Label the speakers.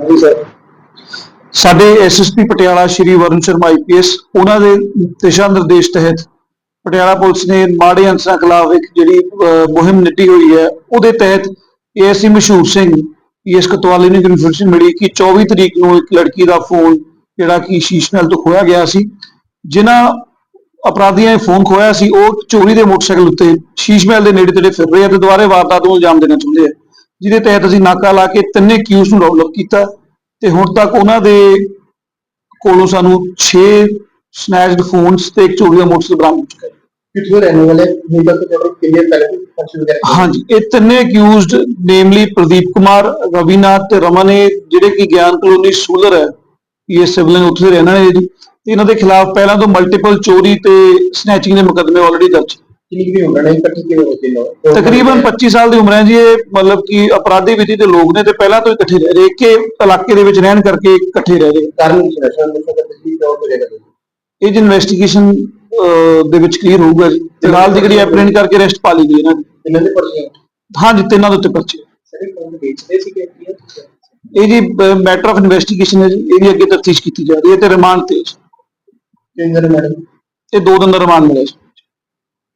Speaker 1: ਹਾਂਜੀ ਸਰ
Speaker 2: ਸਾਡੇ SSP Patiala Shri Varun Sharma IPS ਉਹਨਾਂ ਦੇ ਦਿਸ਼ਾ ਨਿਰਦੇਸ਼ ਤਹਿਤ ਪਟਿਆਲਾ ਪੁਲਿਸ ਨੇ ਮਾੜੇ ਅੰਸਰਾਂ ਖਿਲਾਫ ਇੱਕ ਜਿਹੜੀ ਮੁਹਿੰਮ ਨਿੱਟੀ ਹੋਈ ਹੈ, ਉਹਦੇ ਤਹਿਤ ਏਐਸਸੀ ਮਸ਼ਹੂਰ ਸਿੰਘ ਪੀਐਸ ਕਤਵਾਲੀ ਨੂੰ ਇਨਫੋਰਮੇਸ਼ਨ ਮਿਲੀ ਕਿ 24 ਤਰੀਕ ਨੂੰ ਇੱਕ ਲੜਕੀ ਦਾ ਫੋਨ ਜਿਹੜਾ ਕਿ ਸ਼ੀਸ਼ ਮਹਿਲ ਤੋਂ ਖੋਇਆ ਗਿਆ ਸੀ, ਜਿਨ੍ਹਾਂ ਅਪਰਾਧੀਆਂ ਨੇ ਫੋਨ ਖੋਇਆ ਸੀ, ਉਹ ਚੋਰੀ ਦੇ ਮੋਟਰਸਾਈਕਲ ਉੱਤੇ ਸ਼ੀਸ਼ ਮਹਿਲ ਦੇ ਨੇੜੇ ਤੇੜੇ ਫਿਰ ਰਹੇ ਆ ਤੇ ਦੁਬਾਰੇ ਵਾਰਦਾਤ ਨੂੰ ਅੰਜਾਮ ਦੇਣਾ ਚਾਹੁੰਦੇ ਆ। ਜਿਹਦੇ ਤਹਿਤ ਅਸੀਂ ਨਾਕਾ ਲਾ ਕੇ ਤਿੰਨੇ ਕਿਊਸ ਨੂੰ ਅਪ ਕੀਤਾ ਤੇ ਹੁਣ ਤੱਕ ਉਹਨਾਂ ਦੇ ਕੋਲੋਂ ਸਾਨੂੰ 6 ਸਨੈਚਡ ਫੋਨਸ ਤੇ ਇੱਕ ਚੋਰੀ ਦਾ ਮੋਟਰਸਾਈਕਲ ਬਰਾਮਦ ਹੋ ਚੁੱਕਾ ਹੈ।
Speaker 1: ਕਿੱਥੋਂ ਰਹਿਣ ਵਾਲੇ ਹੁਣ ਤੱਕ ਤੁਹਾਡੇ ਕਿੰਨੇ ਪਹਿਲੇ
Speaker 2: ਹਾਂਜੀ ਇਹ ਤਿੰਨੇ ਅਕਿਊਜ਼ਡ ਨੇਮਲੀ ਪ੍ਰਦੀਪ ਕੁਮਾਰ ਰਵੀਨਾਥ ਤੇ ਰਮਨ ਇਹ ਜਿਹੜੇ ਕਿ ਗਿਆਨ ਕਲੋਨੀ ਸੂਲਰ ਹੈ ਇਹ ਸਿਵਲਨ ਉੱਥੇ ਰਹਿਣ ਵਾਲੇ ਜੀ। ਇਹਨਾਂ ਦੇ ਖਿਲਾਫ ਪਹਿਲਾਂ ਤੋਂ ਮਲਟੀਪਲ ਚੋਰੀ ਤੇ ਸਨੈਚਿੰਗ ਦੇ ਮੁਕੱਦਮੇ ਆਲਰੇਡੀ ਦਰਜ।
Speaker 1: ਕਿੰਨੀ ਵੀ ਹੋਣਾ ਨਹੀਂ ਇਕੱਠੇ ਕਿਵੇਂ ਹੋਤੇ ਲੋ
Speaker 2: ਤਕਰੀਬਨ 25 ਸਾਲ ਦੀ ਉਮਰ ਹੈ ਜੀ ਇਹ ਮਤਲਬ ਕਿ ਅਪਰਾਧੀ ਵਿਧੀ ਦੇ ਲੋਕ ਨੇ ਤੇ ਪਹਿਲਾਂ ਤੋਂ ਹੀ ਇਕੱਠੇ ਰਹਿ ਰਹੇ ਕਿ ਇਲਾਕੇ ਦੇ ਵਿੱਚ ਰਹਿਣ ਕਰਕੇ ਇਕੱਠੇ ਰਹਿ ਰਹੇ।
Speaker 1: ਕਾਰਨ ਕੀ ਨਸ਼ਾ ਨਸ਼ਾ ਕਰਦੇ ਸੀ ਤੌਰ ਤੇ ਜਗ੍ਹਾ
Speaker 2: ਇਹ ਜੀ ਇਨਵੈਸਟੀਗੇਸ਼ਨ ਦੇ ਵਿੱਚ ਕਲੀਅਰ ਹੋਊਗਾ ਜੀ। ਤੇ ਨਾਲ ਦੀ ਜਿਹੜੀ ਐਪਰੈਂਟ ਕਰਕੇ ਅਰੈਸਟ ਪਾ ਲਈ ਗਈ ਇਹਨਾਂ ਦੀ
Speaker 1: ਇਹਨਾਂ ਦੇ ਪਰਚੇ
Speaker 2: ਹਾਂਜੀ ਤਿੰਨਾਂ ਦੇ ਉੱਤੇ ਪਰਚੇ
Speaker 1: ਸਾਰੇ ਫੋਨ ਵੇਚਦੇ ਸੀ ਕਿ ਕੀ
Speaker 2: ਇਹ ਜੀ ਮੈਟਰ ਆਫ ਇਨਵੈਸਟੀਗੇਸ਼ਨ ਹੈ ਜੀ। ਇਹਦੀ ਅੱਗੇ ਤਫਤੀਸ਼ ਕੀਤੀ ਜਾ ਰਹੀ ਹੈ ਤੇ ਰਿਮਾਂਡ ਤੇ ਹੈ ਜੀ।
Speaker 1: ਕਿੰਨੇ
Speaker 2: ਇਹ ਦੋ ਦਿਨ ਦਾ ਰਿਮਾਂਡ ਮਿਲਿਆ ਜੀ।